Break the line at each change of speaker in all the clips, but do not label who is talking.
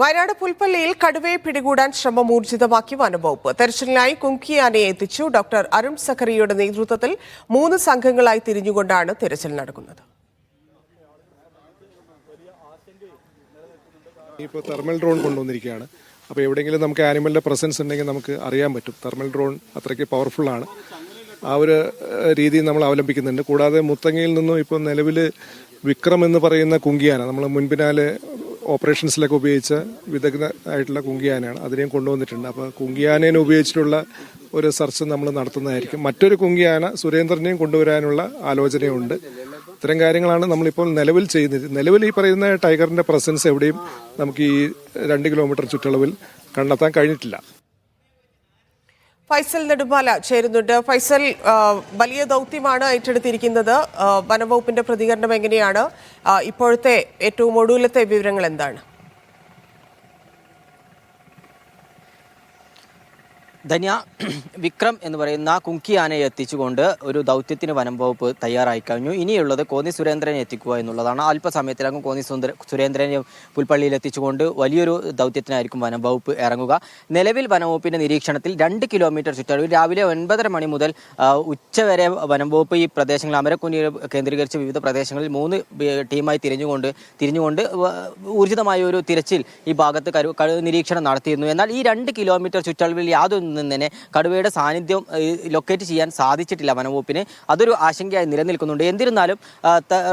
വയനാട് പുൽപ്പള്ളിയിൽ കടുവയെ പിടികൂടാൻ ശ്രമം ഊർജിതമാക്കി വനംവകുപ്പ്. തെരച്ചിലിനായി കുങ്കിയാനയെ എത്തിച്ചു ഡോക്ടർ അരുൺ സഖറിയുടെ നേതൃത്വത്തിൽ മൂന്ന് സംഘങ്ങളായി തിരിഞ്ഞുകൊണ്ടാണ് തെരച്ചിൽ നടക്കുന്നത്.
ഇപ്പോൾ തെർമൽ ഡ്രോൺ കൊണ്ടുവന്നിരിക്കുകയാണ്. അപ്പോൾ എവിടെയെങ്കിലും നമുക്ക് ആനിമലിന്റെ പ്രസൻസ് ഉണ്ടെങ്കിൽ നമുക്ക് അറിയാൻ പറ്റും. തെർമൽ ഡ്രോൺ അത്രയ്ക്ക് പവർഫുള്ളാണ് ആ ഒരു രീതി നമ്മൾ അവലംബിക്കുന്നുണ്ട്. കൂടാതെ മുത്തങ്ങയിൽ നിന്നും ഇപ്പോൾ നിലവിൽ വിക്രം എന്ന് പറയുന്ന കുങ്കിയാന നമ്മൾ മുൻപിനാലെ ഓപ്പറേഷൻസിലൊക്കെ ഉപയോഗിച്ച വിദഗ്ധ ആയിട്ടുള്ള കുങ്കിയാനയാണ്. അതിനെയും കൊണ്ടുവന്നിട്ടുണ്ട്. അപ്പോൾ കുങ്കിയാനേനെ ഉപയോഗിച്ചിട്ടുള്ള ഒരു സെർച്ച് നമ്മൾ നടത്തുന്നതായിരിക്കും. മറ്റൊരു കുങ്കിയാന സുരേന്ദ്രനെയും കൊണ്ടുവരാനുള്ള ആലോചനയുണ്ട്. ഇത്തരം കാര്യങ്ങളാണ് നമ്മളിപ്പോൾ നിലവിൽ ചെയ്യുന്നത്. നിലവിൽ ഈ പറയുന്ന ടൈഗറിന്റെ പ്രസൻസ് എവിടെയും നമുക്ക് ഈ രണ്ട് കിലോമീറ്റർ ചുറ്റളവിൽ കണ്ടെത്താൻ കഴിഞ്ഞിട്ടില്ല.
ഫൈസൽ നെടുമാല ചേരുന്നുണ്ട്. ഫൈസൽ വലിയ ദൗത്യമാണ് ഏറ്റെടുത്തിരിക്കുന്നത്. വനംവകുപ്പിന്റെ പ്രതികരണം എങ്ങനെയാണ്? ഇപ്പോഴത്തെ ഏറ്റവും ഒടുവിലത്തെ വിവരങ്ങൾ എന്താണ്?
ധന്യ വിക്രം എന്ന് പറയുന്ന കുങ്കി ആനയെ എത്തിച്ചുകൊണ്ട് ഒരു ദൗത്യത്തിന് വനം വകുപ്പ് തയ്യാറായി കഴിഞ്ഞു. ഇനിയുള്ളത് കോന്നി സുരേന്ദ്രനെ എത്തിക്കുക എന്നുള്ളതാണ്. അല്പസമയത്തിനകം കോന്നി സുന്ദര സുരേന്ദ്രനെ പുൽപ്പള്ളിയിൽ എത്തിച്ചുകൊണ്ട് വലിയൊരു ദൗത്യത്തിനായിരിക്കും വനം വകുപ്പ് ഇറങ്ങുക. നിലവിൽ വനം വകുപ്പിന്റെ നിരീക്ഷണത്തിൽ രണ്ട് കിലോമീറ്റർ ചുറ്റളവിൽ രാവിലെ ഒൻപതര മണി മുതൽ ഉച്ചവരെ വനം വകുപ്പ് ഈ പ്രദേശങ്ങൾ അമരക്കുഞ്ഞി കേന്ദ്രീകരിച്ച് വിവിധ പ്രദേശങ്ങളിൽ മൂന്ന് ടീമായി തിരിഞ്ഞുകൊണ്ട് തിരിഞ്ഞുകൊണ്ട് ഊർജിതമായ ഒരു തിരച്ചിൽ ഈ ഭാഗത്ത് നിരീക്ഷണം നടത്തിയിരുന്നു. എന്നാൽ ഈ രണ്ട് കിലോമീറ്റർ ചുറ്റളവിൽ യാതൊന്നും തന്നെ കടുവയുടെ സാന്നിധ്യം ലൊക്കേറ്റ് ചെയ്യാൻ സാധിച്ചിട്ടില്ല വനംവകുപ്പിന്. അതൊരു ആശങ്കയായി നിലനിൽക്കുന്നുണ്ട്. എന്നിരുന്നാലും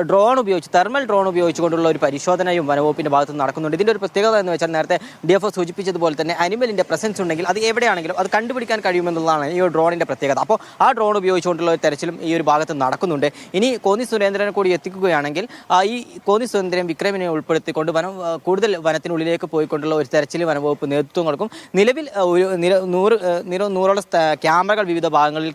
ഡ്രോൺ ഉപയോഗിച്ച് തെർമൽ ഡ്രോൺ ഉപയോഗിച്ചുകൊണ്ടുള്ള ഒരു പരിശോധനയും വനംവകുപ്പിന്റെ ഭാഗത്ത് നടക്കുന്നുണ്ട്. ഇതിന്റെ ഒരു പ്രത്യേകത എന്ന് വെച്ചാൽ നേരത്തെ ഡി എഫ് സൂചിപ്പിച്ചതുപോലെ തന്നെ അനിമലിന്റെ പ്രസൻസ് ഉണ്ടെങ്കിൽ അത് എവിടെയാണെങ്കിലും അത് കണ്ടുപിടിക്കാൻ കഴിയുമെന്നുള്ളതാണ് ഈ ഡ്രോണിന്റെ പ്രത്യേകത. അപ്പോൾ ആ ഡ്രോൺ ഉപയോഗിച്ചുകൊണ്ടുള്ള ഒരു തെരച്ചിലും ഈ ഒരു ഭാഗത്ത് നടക്കുന്നുണ്ട്. ഇനി കോന്നി സുരേന്ദ്രനെ കൂടി എത്തിക്കുകയാണെങ്കിൽ ഈ കോന്നി സുരേന്ദ്രൻ വിക്രമിനെ ഉൾപ്പെടുത്തിക്കൊണ്ട് വനം കൂടുതൽ വനത്തിനുള്ളിലേക്ക് പോയിക്കൊണ്ടുള്ള ഒരു തെരച്ചിൽ വനംവകുപ്പ് നേതൃത്വം കൊടുക്കും നിലവിൽ ഒരു നൂറ് നിര നൂറോളം ക്യാമറകൾ വിവിധ ഭാഗങ്ങളിൽ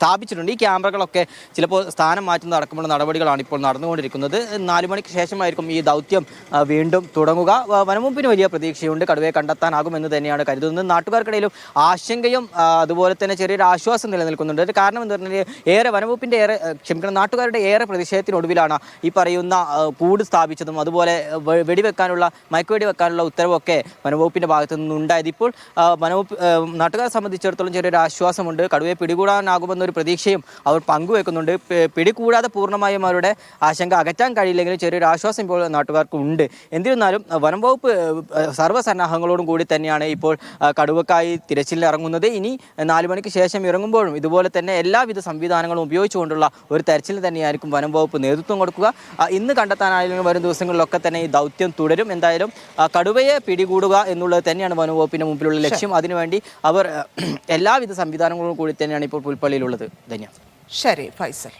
സ്ഥാപിച്ചിട്ടുണ്ട്. ഈ ക്യാമറകളൊക്കെ ചിലപ്പോൾ സ്ഥാനം മാറ്റുന്ന അടക്കമുള്ള നടപടികളാണ് ഇപ്പോൾ നടന്നുകൊണ്ടിരിക്കുന്നത്. നാല് മണിക്ക് ശേഷമായിരിക്കും ഈ ദൗത്യം വീണ്ടും തുടങ്ങുക. വനമുമ്പിന് വലിയ പ്രതീക്ഷയുണ്ട്. കടുവയെ കണ്ടെത്താനാകുമെന്ന് തന്നെയാണ് കരുതുന്നത്. നാട്ടുകാർക്കിടയിലും ആശങ്കയും അതുപോലെ തന്നെ ചെറിയൊരു ആശ്വാസം നിലനിൽക്കുന്നുണ്ട്. ഒരു കാരണം എന്ന് പറഞ്ഞാൽ ഏറെ വനംവകുപ്പിന്റെ ഏറെ ക്ഷമിക്കണം നാട്ടുകാരുടെ ഏറെ പ്രതിഷേധത്തിനൊടുവിലാണ് ഈ പറയുന്ന കൂട് സ്ഥാപിച്ചതും അതുപോലെ വെടിവെക്കാനുള്ള മയക്കുവെടി വെക്കാനുള്ള ഉത്തരവൊക്കെ വനംവകുപ്പിന്റെ ഭാഗത്തു നിന്നുണ്ടായത്. ഇപ്പോൾ വനവകുപ്പ് നാട്ടുകാരെ സംബന്ധിച്ചിടത്തോളം ചെറിയൊരു ആശ്വാസമുണ്ട്. കടുവയെ പിടികൂടാനാകുമെന്നൊരു പ്രതീക്ഷയും അവർ പങ്കുവെക്കുന്നുണ്ട്. പിടികൂടാതെ പൂർണമായും അവരുടെ ആശങ്ക അകറ്റാൻ കഴിയില്ലെങ്കിലും ചെറിയൊരു ആശ്വാസം ഇപ്പോൾ നാട്ടുകാർക്ക് ഉണ്ട് എന്നിരുന്നാലും വനം വകുപ്പ് സർവസന്നാഹങ്ങളോടും കൂടി തന്നെയാണ് ഇപ്പോൾ കടുവക്കായി തിരച്ചിലിൽ ഇറങ്ങുന്നത്. ഇനി നാല് മണിക്ക് ശേഷം ഇറങ്ങുമ്പോഴും ഇതുപോലെ തന്നെ എല്ലാവിധ സംവിധാനങ്ങളും ഉപയോഗിച്ചുകൊണ്ടുള്ള ഒരു തെരച്ചിൽ തന്നെയായിരിക്കും വനം വകുപ്പ് നേതൃത്വം കൊടുക്കുക. ഇന്ന് കണ്ടെത്താനായാലും വരും ദിവസങ്ങളിലൊക്കെ തന്നെ ഈ ദൗത്യം തുടരും. എന്തായാലും കടുവയെ പിടികൂടുക എന്നുള്ളത് തന്നെയാണ് വനം വകുപ്പിന്റെ മുമ്പിലുള്ള ലക്ഷ്യം. അതിനുവേണ്ടി അവർ എല്ലാവിധ സംവിധാനങ്ങളും കൂടി തന്നെയാണ് ഇപ്പോൾ പുൽപ്പള്ളിയിലുള്ളത്. ധന്യ
ശരി ഫൈസൽ.